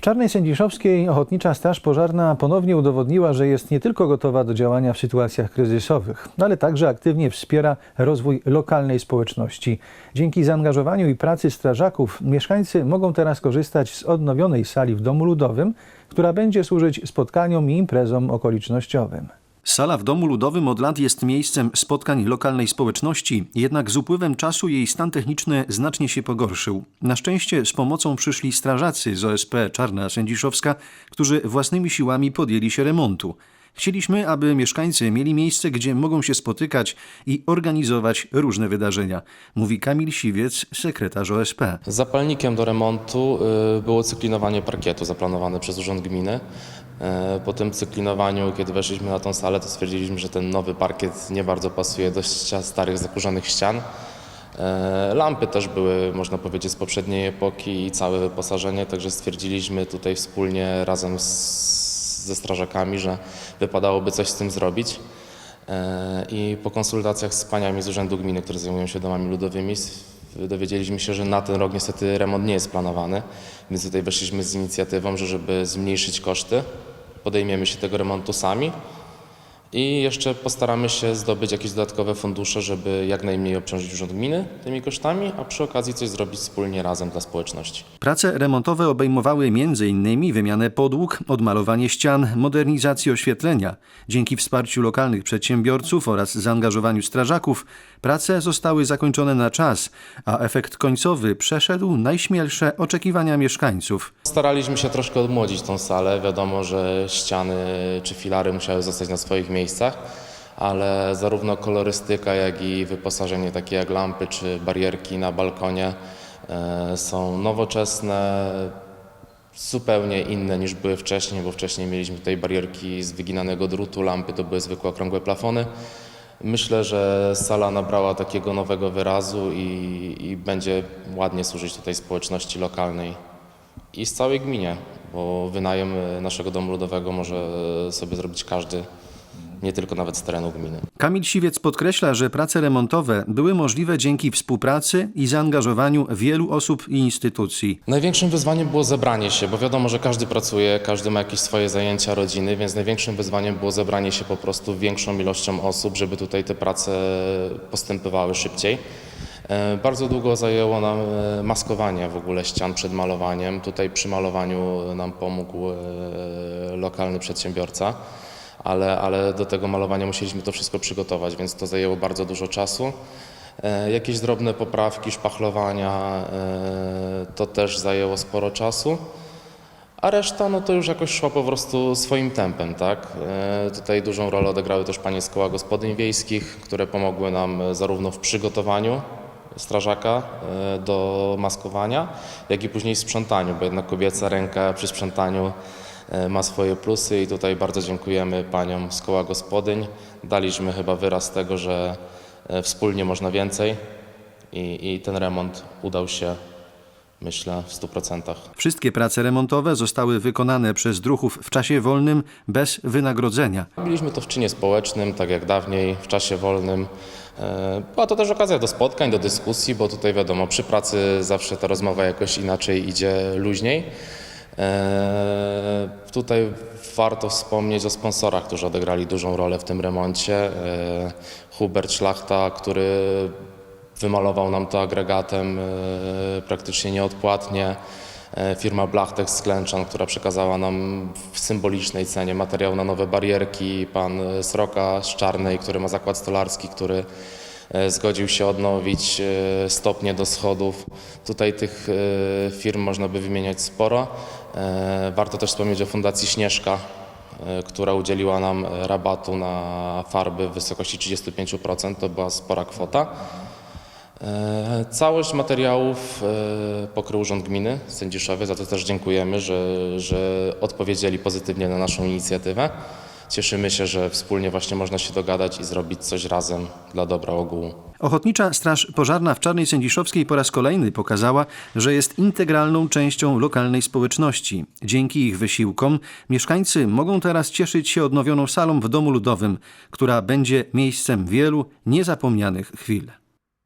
W Czarnej Sędziszowskiej Ochotnicza Straż Pożarna ponownie udowodniła, że jest nie tylko gotowa do działania w sytuacjach kryzysowych, ale także aktywnie wspiera rozwój lokalnej społeczności. Dzięki zaangażowaniu i pracy strażaków mieszkańcy mogą teraz korzystać z odnowionej sali w Domu Ludowym, która będzie służyć spotkaniom i imprezom okolicznościowym. Sala w Domu Ludowym od lat jest miejscem spotkań lokalnej społeczności, jednak z upływem czasu jej stan techniczny znacznie się pogorszył. Na szczęście z pomocą przyszli strażacy z OSP Czarna Sędziszowska, którzy własnymi siłami podjęli się remontu. Chcieliśmy, aby mieszkańcy mieli miejsce, gdzie mogą się spotykać i organizować różne wydarzenia, mówi Kamil Siwiec, sekretarz OSP. Zapalnikiem do remontu y, było cyklinowanie parkietu zaplanowane przez Urząd Gminy. Y, Po tym cyklinowaniu, kiedy weszliśmy na tą salę, to stwierdziliśmy, że ten nowy parkiet nie bardzo pasuje do starych, zakurzonych ścian. Y, Lampy też były, można powiedzieć, z poprzedniej epoki i całe wyposażenie, także stwierdziliśmy tutaj wspólnie razem z, ze strażakami, że wypadałoby coś z tym zrobić. E, I po konsultacjach z paniami z Urzędu Gminy, które zajmują się domami ludowymi, dowiedzieliśmy się, że na ten rok niestety remont nie jest planowany, więc tutaj weszliśmy z inicjatywą, że żeby zmniejszyć koszty, podejmiemy się tego remontu sami i jeszcze postaramy się zdobyć jakieś dodatkowe fundusze, żeby jak najmniej obciążyć Urząd Gminy tymi kosztami, a przy okazji coś zrobić wspólnie razem dla społeczności. Prace remontowe obejmowały m.in. wymianę podłóg, odmalowanie ścian, modernizację oświetlenia. Dzięki wsparciu lokalnych przedsiębiorców oraz zaangażowaniu strażaków prace zostały zakończone na czas, a efekt końcowy przeszedł najśmielsze oczekiwania mieszkańców. Staraliśmy się troszkę odmłodzić tą salę. Wiadomo, że ściany czy filary musiały zostać na swoich miejscach, ale zarówno kolorystyka, jak i wyposażenie takie jak lampy czy barierki na balkonie e, są nowoczesne, zupełnie inne niż były wcześniej, bo wcześniej mieliśmy tutaj barierki z wyginanego drutu, lampy to były zwykłe okrągłe plafony. Myślę, że sala nabrała takiego nowego wyrazu i, i będzie ładnie służyć tutaj społeczności lokalnej i z całej gminie, bo wynajem naszego domu ludowego może sobie zrobić każdy, nie tylko nawet z terenu gminy. Kamil Siwiec podkreśla, że prace remontowe były możliwe dzięki współpracy i zaangażowaniu wielu osób i instytucji. Największym wyzwaniem było zebranie się, bo wiadomo, że każdy pracuje, każdy ma jakieś swoje zajęcia, rodziny, więc największym wyzwaniem było zebranie się po prostu większą ilością osób, żeby tutaj te prace postępowały szybciej. E, Bardzo długo zajęło nam e, maskowanie w ogóle ścian przed malowaniem. Tutaj przy malowaniu nam pomógł e, lokalny przedsiębiorca, ale, ale do tego malowania musieliśmy to wszystko przygotować, więc to zajęło bardzo dużo czasu. E, Jakieś drobne poprawki, szpachlowania, e, to też zajęło sporo czasu. A reszta no to już jakoś szła po prostu swoim tempem, tak? E, Tutaj dużą rolę odegrały też panie z koła gospodyń wiejskich, które pomogły nam zarówno w przygotowaniu strażaka do maskowania, jak i później w sprzątaniu, bo jednak kobieca ręka przy sprzątaniu ma swoje plusy i tutaj bardzo dziękujemy paniom z koła gospodyń. Daliśmy chyba wyraz tego, że e, wspólnie można więcej i, i ten remont udał się, myślę, w 100%. Wszystkie prace remontowe zostały wykonane przez druhów w czasie wolnym bez wynagrodzenia. Robiliśmy to w czynie społecznym, tak jak dawniej, w czasie wolnym. E, Była to też okazja do spotkań, do dyskusji, bo tutaj wiadomo, przy pracy zawsze ta rozmowa jakoś inaczej idzie luźniej. E, Tutaj warto wspomnieć o sponsorach, którzy odegrali dużą rolę w tym remoncie. E, Hubert Szlachta, który wymalował nam to agregatem e, praktycznie nieodpłatnie. Firma Blachtex z Klęczan, która przekazała nam w symbolicznej cenie materiał na nowe barierki. Pan Sroka z Czarnej, który ma zakład stolarski, który zgodził się odnowić e, stopnie do schodów. Tutaj tych e, firm można by wymieniać sporo. E, Warto też wspomnieć o Fundacji Śnieżka, e, która udzieliła nam e, rabatu na farby w wysokości 35%. To była spora kwota. E, Całość materiałów e, pokrył Urząd Gminy Sędziszowie, za to też dziękujemy, że, że odpowiedzieli pozytywnie na naszą inicjatywę. Cieszymy się, że wspólnie właśnie można się dogadać i zrobić coś razem dla dobra ogółu. Ochotnicza Straż Pożarna w Czarnej Sędziszowskiej po raz kolejny pokazała, że jest integralną częścią lokalnej społeczności. Dzięki ich wysiłkom mieszkańcy mogą teraz cieszyć się odnowioną salą w Domu Ludowym, która będzie miejscem wielu niezapomnianych chwil.